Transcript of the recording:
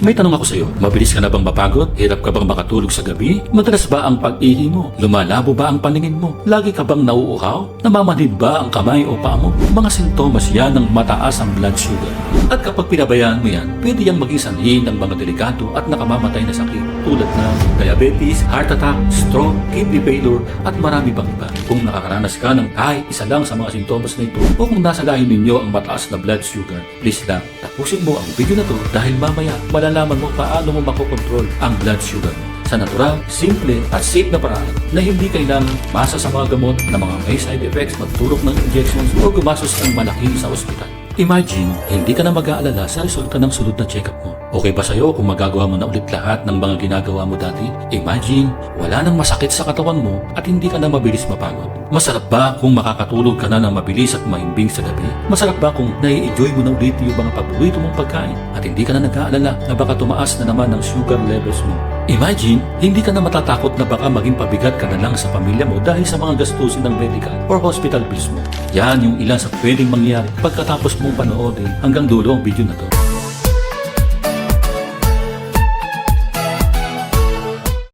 May tanong ako sa'yo, mabilis ka na bang mapagod? Hirap ka bang makatulog sa gabi? Madalas ba ang pag-ihi mo? Lumalabo ba ang paningin mo? Lagi ka bang nauuhaw? Namamanid ba ang kamay o paa mo? Mga sintomas yan ng mataas ang blood sugar. At kapag pinabayaan mo yan, pwede yang maging sanhi ng mga delikado at nakamamatay na sakit tulad ng diabetes, heart attack, stroke, kidney failure at marami pang iba. Kung nakakaranas ka ng kahit isa lang sa mga sintomas na ito o kung nasa lahi ninyo ang mataas na blood sugar, please lang tapusin mo ang video na to dahil mamaya malalaman mo paano mo makokontrol ang blood sugar sa natural, simple at safe na paraan na hindi kailangan masa sa mga gamot na mga may side effects, magturok ng injections o gumastos ng malaki sa ospital. Imagine, hindi ka na mag-aalala sa resulta ng sunod na check-up mo. Okay ba sa'yo kung magagawa mo na ulit lahat ng mga ginagawa mo dati? Imagine, wala nang masakit sa katawan mo at hindi ka na mabilis mapagod. Masarap ba kung makakatulog ka na ng mabilis at mahimbing sa gabi? Masarap ba kung nai-enjoy mo na ulit yung mga paborito mong pagkain at hindi ka na nag-aalala na baka tumaas na naman ang sugar levels mo? Imagine, hindi ka na matatakot na baka maging pabigat ka na lang sa pamilya mo dahil sa mga gastusin ng medical or hospital bills mo. Yan yung ilan sa pwedeng mangyari pagkatapos mong panoorin hanggang dulo ang video na to.